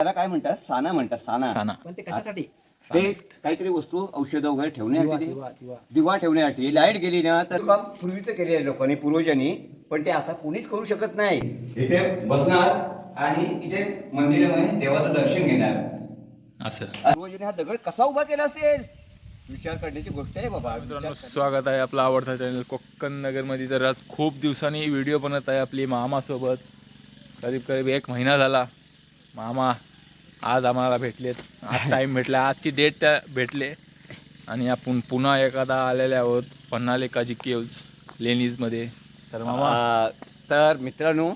त्याला काय म्हणतात? साना म्हणतात साना. साना. पण ते कशासाठी? ते काहीतरी वस्तू औषध वगैरे ठेवण्यासाठी दिवा ठेवण्यासाठी. लाइट गेली ना तर काम पूर्वीचं केलेलं लोकांनी पूर्वजांनी. पण ते आता कुणीच करू शकत नाही. इथे बसणार आणि इथे मंदिरामध्ये देवाचं दर्शन घेणार. असं. पूर्वजांनी हा दगड कसा उभा केला असेल? विचार करण्याची गोष्ट आहे बाबा. मित्रांनो स्वागत आहे आपला आवडता चॅनल कोकण नगरमध्ये. तर आज खूप दिवसांनी व्हिडिओ बनत आहे आपली मामासोबत. करीब करीब एक महिना झाला. मामा आज आम्हाला भेटलेत. आज टाईम भेटला. आजची डेट त्या भेटले. आणि आपण पुन्हा एखादा आलेले आहोत. पन्हाले काजी केव्ज लेनीजमध्ये तर मामा? तर मित्रांनो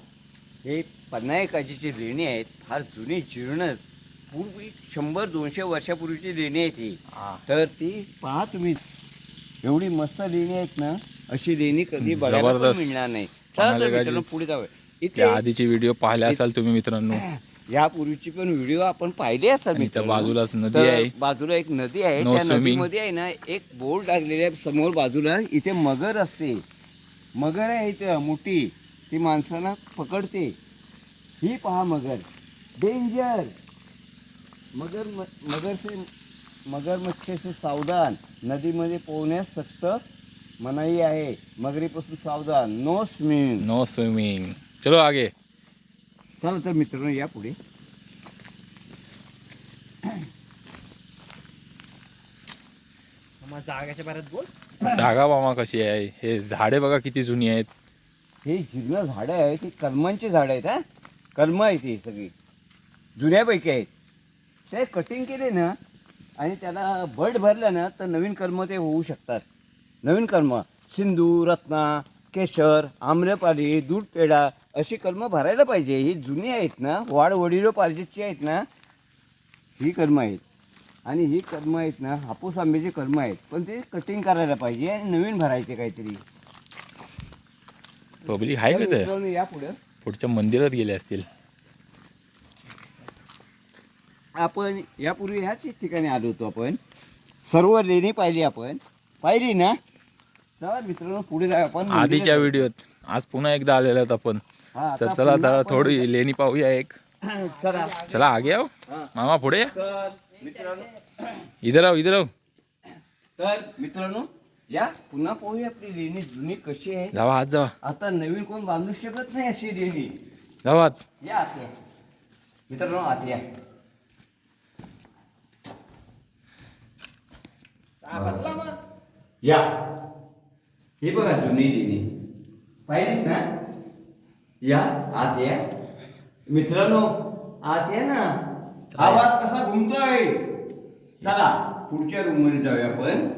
हे पन्नायकाजीची लेणी आहेत. फार जुनी जीर्ण पूर्वी शंभर दोनशे वर्षापूर्वीची लेणी आहेत ही. हा. तर ती पहा तुम्ही. एवढी मस्त लेणी आहेत ना अशी लेणी कधी बघायला पण जबरदस्त. मिळणार नाही. चला तर पन्हालेकाजी- मित्रांनो पुढे जाऊया. इथे त्या आधीचे व्हिडिओ पाहिले असाल तुम्ही मित्रांनो. यापूर्वीची पण व्हिडिओ आपण पाहिले असतात आणि त्या. बाजूलाच नदी आहे. बाजूला एक नदी आहे. No त्या swimming. नदीमध्ये आहे ना एक बोर्ड लागलेली आहे समोर बाजूला. इथे मगर असते. मगर आहे इथे मोठी. ती माणसाला पकडते. ही पहा मगर. डेंजर मगर मगर से मगर मच्छी से सावधान. नदीमध्ये पोहण्यास सक्त मनाई आहे. मगरीपासून सावधान. नो स्विमिंग नो स्विमिंग चलो आगे. चला तर मित्रांनो या पुढे. जागाच्या बाहेर बोल. जागा मामा कशी आहे? हे झाडे बघा किती जुनी आहेत. हे जीर्ण झाडं आहेत ही कलमांची झाडं आहेत हा? कलम आहेत ही सगळी. जुन्यापैकी आहेत. ते कटिंग केले ना आणि त्याला बड भरलं ना तर नवीन कर्म ते होऊ शकतात. नवीन कर्म सिंधू रत्ना केशर आम्रपाली दूध पेढा अशी कर्म भरायला पाहिजे. ही जुनी आहेत ना वाढ वडिलोपार्जितची आहेत ना ही कर्म आहेत. आणि ही कर्म आहेत ना हापूस आंब्याची कर्म आहेत. पण ते कटिंग करायला पाहिजे आणि नवीन भरायचे काहीतरी. पब्लिक आहे का तर ते? मित्रांनो, या पुढे. पुढच्या मंदिरात गेले असतील. आपण यापूर्वी ह्याच ठिकाणी आलो होतो आपण. सर्व लेणी पाहिली आपण. पाहिली ना? चला मित्रांनो पुढे जाऊ आपण आधीच्या व्हिडिओत. आज पुन्हा एकदा आलेलो आहोत आपण. तर चला आपण- थोडी लेणी पाहूया एक. चला. चला आगे आओ. हा. मामा पुढे. या. तर मित्रांनो इधर आओ इधर आओ. तर मित्रांनो या पुन्हा पाहूया आपली लेणी जुनी कशी आहे. जावा हात जावा. आता नवीन कोण बांधू शकत नाही अशी लेणी. जावा हात. या आत. या मित्रांनो आत या. या. हे बघा जुनी लेणी. पाहिलीत ना? या आत या. मित्रांनो आत या ना. आवाज कसा घुमतोय? चला पुढच्या रूममध्ये जाऊया आपण.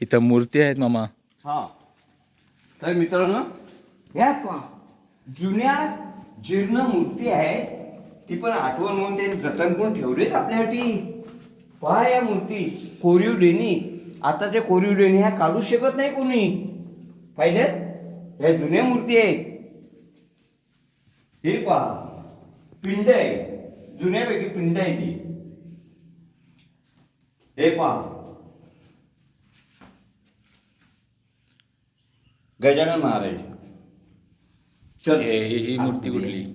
इथं मूर्ती आहेत मामा. हा. तर मित्रांनो या पहा. जुन्या जीर्ण मूर्ती आहे ती पण आठवण म्हणून त्यांनी जतन करून ठेवलीच आपल्यासाठी. पहा या मूर्ती. कोरीव लेणी. आता ते कोरीव लेणी ह्या काढू शकत नाही कोणी. पाहिल्यात या जुन्या मूर्ती आहेत. हे पहा. पिंड आहे. जुन्यापैकी पिंड आहे ती. हे पहा. गजानन महाराज. चल. हे- ही ही मूर्ती कुठली?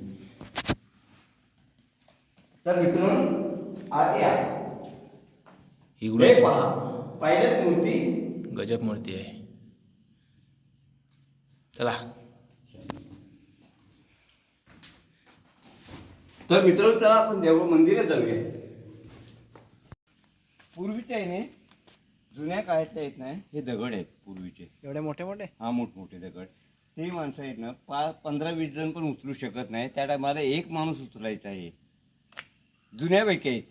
तर मित्रांनो. आत या. ही हे पहा. पाहिलं मूर्ती. गजब मूर्ती आहे. चला. तर मित्रांनो चला आपण देव मंदिरात जाऊया. पूर्वीच्या आहे जुन्या काळातल्या आहेत ना हे दगड आहेत पूर्वीचे. एवढे मोठे मोठे? हा मोठमोठे दगड. ते माणसं आहेत ना पा पंधरा वीस जण पण उचलू शकत नाही. त्या टायमाला एक माणूस उचलायचा आहे. जुन्यापैकी आहेत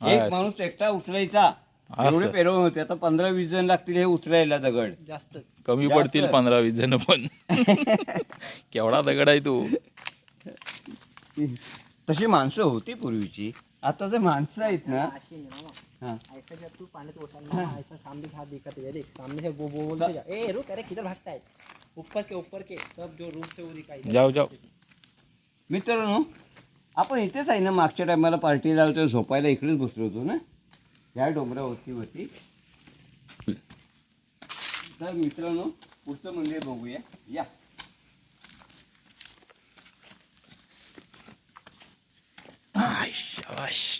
हा, एक. माणूस एकटा उचलायचा. एवढे पेरवून होते. आता पंधरा वीस जण लागतील हे उचलायला दगड. जास्त कमी जास्त. पडतील पंधरा वीस जण पण. केवढा दगड आहे तू. तशी माणसं होती पूर्वीची. आता जे माणसं आहेत ना हा. ऐसा जब तू पानी उठा ऐसा सामने से हाथ दिखा तुझे देख सामने से वो वो बोलते जा ए रुक अरे किधर भागता है ऊपर के ऊपर के सब जो रूम से वो दिखाई जाओ जाओ मित्रांनो आपण इथेच आहे ना मागच्या टायमाला पार्टीला होतो झोपायला इकडेच बसलो होतो ना? ह्या डोंगरावरती वरती. तर मित्रांनो पुढचं मंदिर बघूया. या.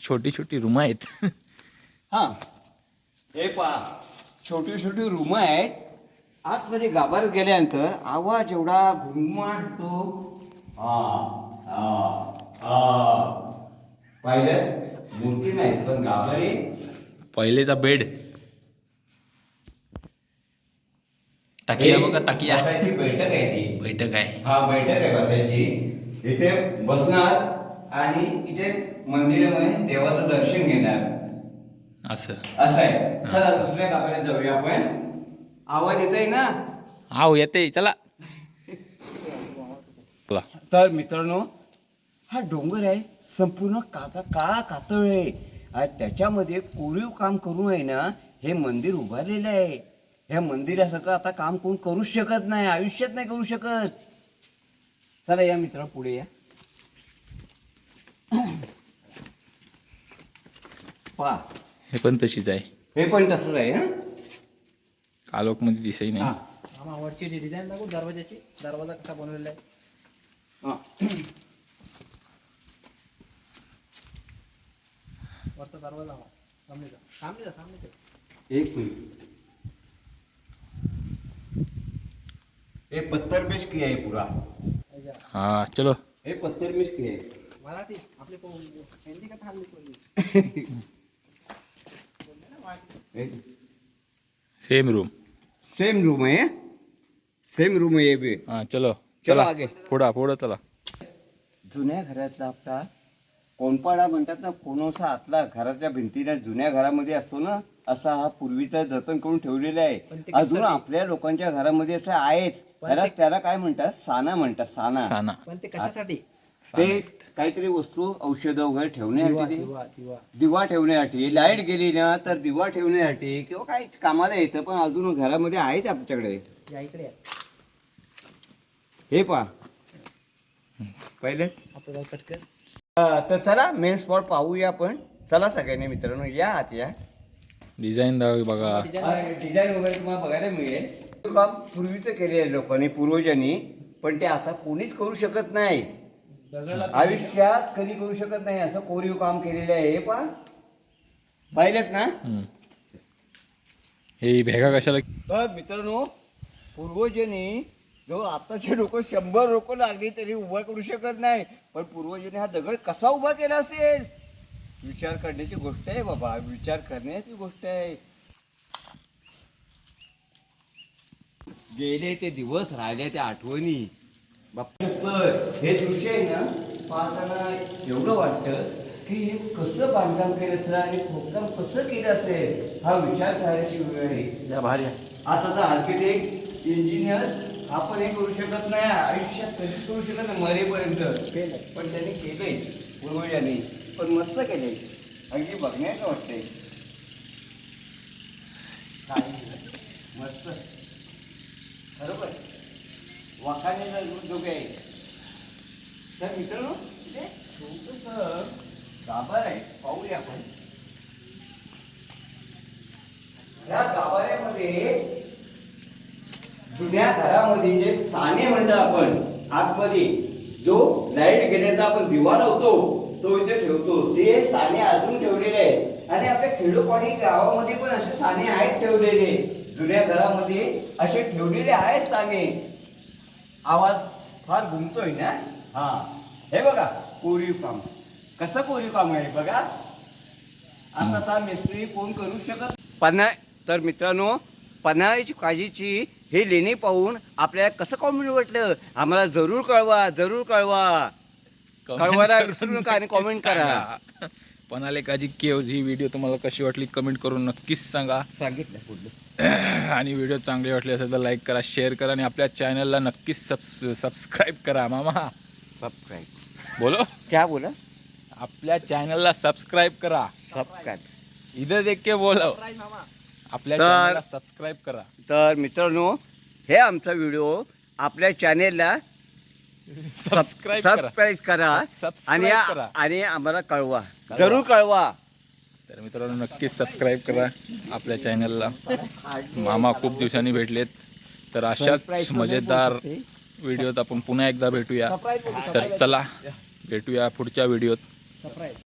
छोटी छोटी रूम आहेत. हा. हे पहा छोटी छोटी रूम आहेत. आतमध्ये गाभार गेल्यानंतर आवाज एवढा घुमाटतो हा हा हा. पाहिलं? मूर्ती नाही पण गाभारे. पहिलेचा बेड. तकिया बघा तकिया बसायची बैठक आहे ती. बैठक आहे. हा बैठक आहे बसायची. इथे बसणार आणि इथे मंदिरामध्ये देवाचं दर्शन घेणार. असं. असं आहे. चला दुसऱ्या जाऊया आपण. आवाज येतोय ना? हाव येते चला. चला. तर मित्रांनो हा डोंगर आहे. संपूर्ण काता काळा कातळ आहे. आणि त्याच्यामध्ये कोरीव काम करून आहे ना हे मंदिर उभारलेलं आहे. ह्या मंदिरासारखं आता काम कोण करूच शकत नाही आयुष्यात नाही करू शकत. चला या मित्रा पुढे या. पहा. हे पण तशीच आहे. हे पण तसंच आहे हं? कालोखमध्ये दिसही हा. नाही वरची डिझाईन दाखवू दरवाजाची. दरवाजा कसा बनवलेला आहे. हा. वरचा दरवाजा मामा सामनेचा सामनेचा सामनेचा एक मिनिट। हे पत्थर पेश किया आहे पुरा। ऐसा. हा चलो। हे पत्थर पेश किया आहे मराठी आपले को- हिंदी का थाल कोणी सेम रूम सेम रूम आहे सेम रूम आहे हे बी हा चलो। चलो चला। आगे. पुढा पुढं चला। जुन्या घरातला आपला कोणपाडा म्हणतात ना कोणोसा आतला घराच्या भिंतीला जुन्या घरामध्ये असतो ना असा हा पूर्वीचा जतन करून ठेवलेला आहे. अजून? आपल्या लोकांच्या घरामध्ये असं आहेच. त्याला त्याला काय म्हणतात? साना म्हणतात साना. साना. पण ते कशासाठी? ते काहीतरी वस्तू औषधं वगैरे ठेवण्यासाठी. ते- दिवा ठेवण्यासाठी. लाइट गेली ना तर दिवा ठेवण्यासाठी किंवा काही कामाला येतं पण अजून घरामध्ये आहेच आपल्याकडे. हे पहा. पहिले. तर चला मेन स्पॉट पाहूया आपण. चला सगळ्यांनी मित्रांनो या आत या. डिझाईन दावी बघा. डिझाईन वगैरे तुम्हाला बघायला मिळेल. काम पूर्वीचं केले आहे लोकांनी पूर्वजांनी पण ते आता कोणीच करू शकत नाही. आयुष्यात कधी करू शकत नाही असं कोरीव काम केलेलं आहे हे पहा. पाहिलेत ना? हम्म. हे भेगा कशाला तर मित्रांनो पूर्वजांनी जो आताचे लोक शंभर लोक लागली तरी उभा करू शकत नाही. पण पूर्वजांनी हा दगड कसा उभा केला असेल? विचार करण्याची गोष्ट आहे बाबा. विचार करण्याची गोष्ट आहे. गेले ते दिवस राहिले त्या आठवणी. हे दृश्य आहे ना पाहताना एवढं वाटतं की हे कसं बांधकाम केलं असेल आणि खोदकाम कसं केलं असेल हा विचार करायची वेळ आहे. आताचा आर्किटेक्ट इंजिनियर आपण हे करू शकत नाही आयुष्यात कधीच करू शकत नाही मरेपर्यंत. पण त्यांनी केलंय पूर्वजांनी पण मस्त केलंय. अगदी बघण्याचं वाटतंय. काय मस्त. बरोबर वाखाणे उद्योग आहे. तर मित्रांनो छोटस गाभार आहे. पाहूया आपण. या गाभाऱ्यामध्ये जुन्या घरामध्ये जे साने म्हणतो आपण आतमध्ये जो लाइट गेल्याचा आपण दिवा लावतो तो इथे ठेवतो. ते साने अजून ठेवलेले आहेत. आणि आपल्या खेडोपाडी गावामध्ये पण असे साने आहेत ठेवलेले. जुन्या घरामध्ये असे ठेवलेले आहेत साने. आवाज फार घुमतोय ना? हा. हे बघा कोरीव काम. कसं कोरीव काम आहे बघा. आताचा मिस्त्री कोण करू शकत? पन्हा तर मित्रांनो पन्हाळ्याची काळजीची हे लेणी पाहून आपल्याला कसं कॉमेंट वाटलं आम्हाला जरूर कळवा जरूर कळवा. कळवायला विसरू नका आणि comment करा. पनाले काजी केव्ज ही व्हिडिओ तुम्हाला कशी वाटली कमेंट करून नक्कीच सांगा. सांगितलं आणि व्हिडिओ चांगली वाटली असेल तर लाईक करा शेअर करा आणि आपल्या चॅनलला नक्कीच सबस सबस्क्राईब करा मामा. सबस्क्राईब बोलो. क्या बोला? आपल्या चॅनलला सबस्क्राईब करा. सबस्क्राईब इधर देख के बोलो. मामा. आपल्या तर- चॅनलला सबस्क्राईब करा. तर मित्रांनो हे आमचा व्हिडिओ आपल्या चॅनेलला सबस्क्राईब करा. सबस्क्राईब करा. सबस्क्राईब आणि करा. आणि आम्हाला कळवा. जरूर कळवा. तर मित्रांनो नक्कीच सबस्क्राईब करा आपल्या चॅनलला मामा खूप दिवसांनी भेटलेत. तर अशाच मजेदार. व्हिडिओत आपण पुन्हा एकदा भेटूया. तर. चला भेटूया पुढच्या व्हिडिओत सरप्राईज